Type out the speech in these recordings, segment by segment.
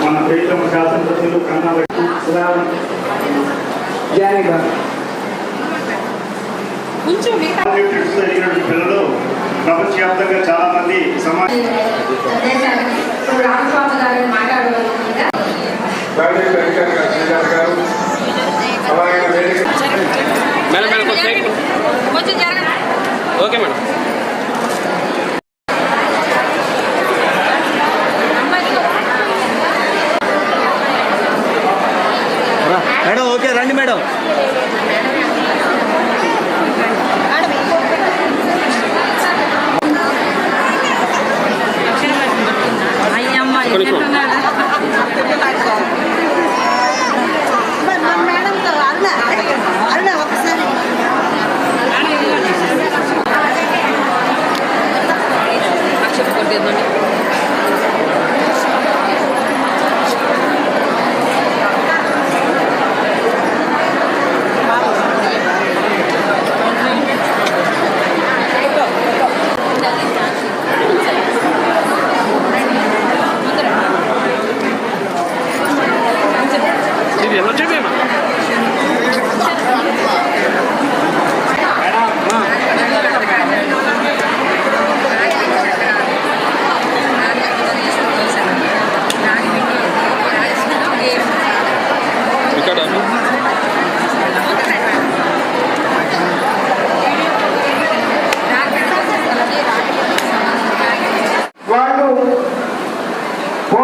మన ప్రీతమ శాసనసభ్యులు కన్నా ప్రపంచవ్యాప్తంగా చాలా మంది సమాజం ఓకే మేడం మేడం ఓకే రండి మేడం.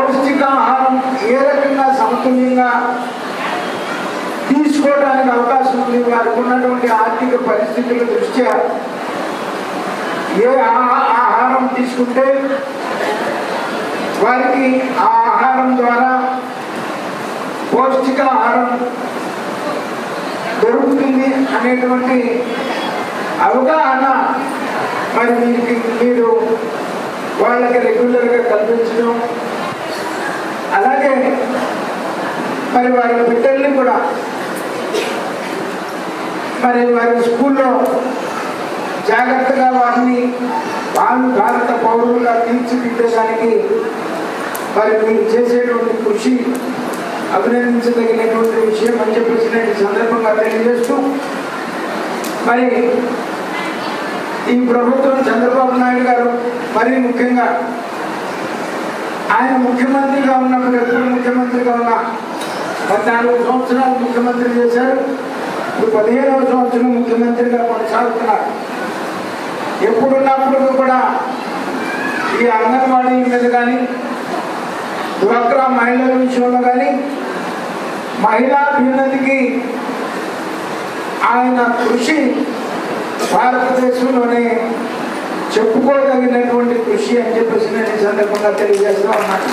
పౌష్టికాహారం ఏ రకంగా సమతుల్యంగా తీసుకోవడానికి అవకాశం ఉంది వారికి ఉన్నటువంటి ఆర్థిక పరిస్థితుల దృష్ట్యా ఏ ఆహారం తీసుకుంటే వారికి ఆ ఆహారం ద్వారా పౌష్టికాహారం దొరుకుతుంది అనేటువంటి అవగాహన మరి మీకు మీరు వాళ్ళకి రెగ్యులర్గా కల్పించడం అలాగే మరి వారి బిడ్డల్ని కూడా మరి వారి స్కూల్లో జాగ్రత్తగా వారిని వాళ్ళు భారత పౌరులుగా తీర్చిదిద్దడానికి మరి మీరు చేసేటువంటి కృషి అభినందించదగినటువంటి విషయం అని చెప్పేసి నేను సందర్భంగా తెలియజేస్తూ మరి ఈ ప్రభుత్వం చంద్రబాబు నాయుడు గారు మరీ ముఖ్యంగా ఆయన ముఖ్యమంత్రిగా ఉన్నప్పుడు ఎప్పుడు ముఖ్యమంత్రిగా ఉన్నా? పద్నాలుగు సంవత్సరాలు ముఖ్యమంత్రి చేశారు. ఇప్పుడు పదిహేనవ సంవత్సరం ముఖ్యమంత్రిగా కొనసాగుతున్నారు. ఎప్పుడున్నప్పుడు కూడా ఈ అంగన్వాడీ మీద కానీ డ్వాక్రా మహిళల విషయంలో కానీ మహిళా అభ్యున్నతికి ఆయన కృషి భారతదేశంలోనే చెప్పుకోదగినటువంటి కృషి అని చెప్పేసి నేను ఈ సందర్భంగా తెలియజేస్తా ఉన్నాను.